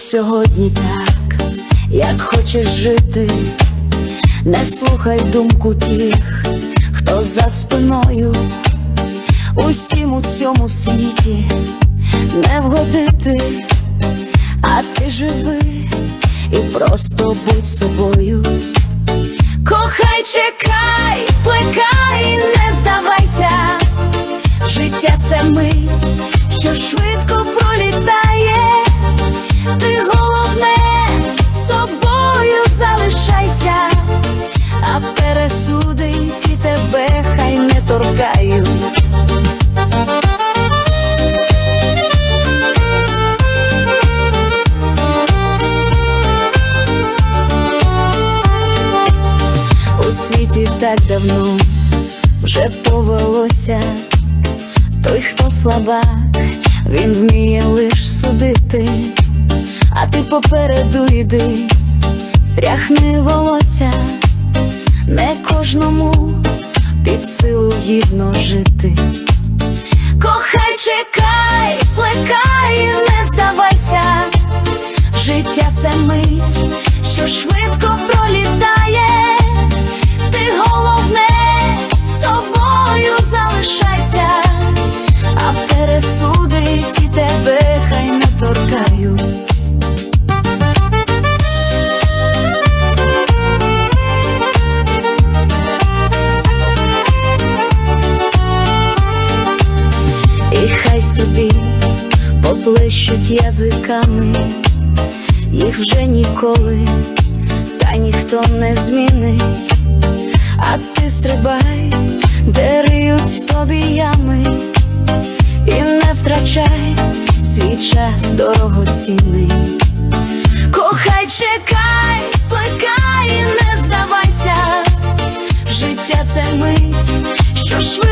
сьогодні так, як хочеш жити, не слухай думку тих, хто за спиною, усім у цьому світі не вгодити, а ти живи і просто будь собою. Кохай, чекай, плекай, не здавайся, життя це мить, що швидко пролітає, тебе хай не торкають. У світі так давно вже повелося, той, хто слабак, він вміє лиш судити, а ти попереду йди, стряхни волосся, не кожному гідно жити. Кохай, чекай, плекай, не здавайся, життя це мить, що швидко пролітає. Ти головне собою залишайся, а пересуди ті тебе хай не торкають. Поблищуть язиками, їх вже ніколи та ніхто не змінить, а ти стрибай, де риють тобі ями, і не втрачай свій час дорогоцінний. Кохай, чекай, плекай, не здавайся, життя це мить, що швидко